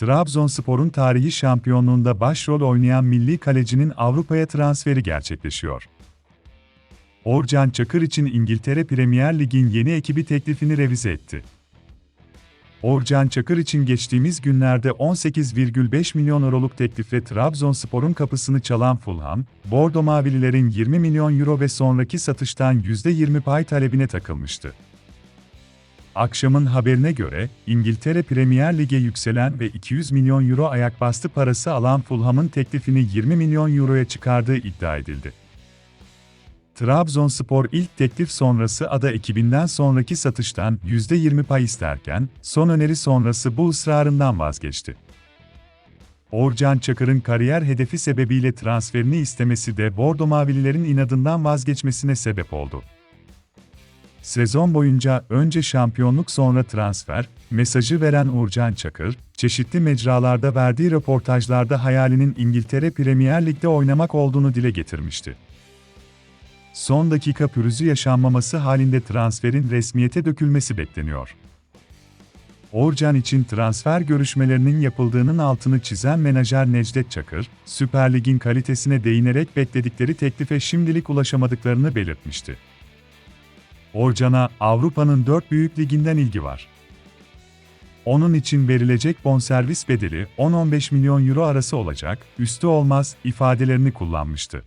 Trabzonspor'un tarihi şampiyonluğunda başrol oynayan milli kalecinin Avrupa'ya transferi gerçekleşiyor. Orcan Çakır için İngiltere Premier Lig'in yeni ekibi teklifini revize etti. Orcan Çakır için geçtiğimiz günlerde 18,5 milyon euroluk teklifle Trabzonspor'un kapısını çalan Fulham, Bordo Mavililerin 20 milyon euro ve sonraki satıştan %20 pay talebine takılmıştı. Akşamın haberine göre, İngiltere Premier Lig'e yükselen ve 200 milyon euro ayak bastı parası alan Fulham'ın teklifini 20 milyon euroya çıkardığı iddia edildi. Trabzonspor ilk teklif sonrası ada ekibinden sonraki satıştan %20 pay isterken, son öneri sonrası bu ısrarından vazgeçti. Orcan Çakır'ın kariyer hedefi sebebiyle transferini istemesi de Bordo Mavililerin inadından vazgeçmesine sebep oldu. Sezon boyunca önce şampiyonluk sonra transfer mesajı veren Uğurcan Çakır, çeşitli mecralarda verdiği röportajlarda hayalinin İngiltere Premier Lig'de oynamak olduğunu dile getirmişti. Son dakika pürüzü yaşanmaması halinde transferin resmiyete dökülmesi bekleniyor. Orcan için transfer görüşmelerinin yapıldığının altını çizen menajer Necdet Çakır, Süper Lig'in kalitesine değinerek bekledikleri teklife şimdilik ulaşamadıklarını belirtmişti. Orcan'a Avrupa'nın dört büyük liginden ilgi var. Onun için verilecek bonservis bedeli 10-15 milyon euro arası olacak, üstü olmaz ifadelerini kullanmıştı.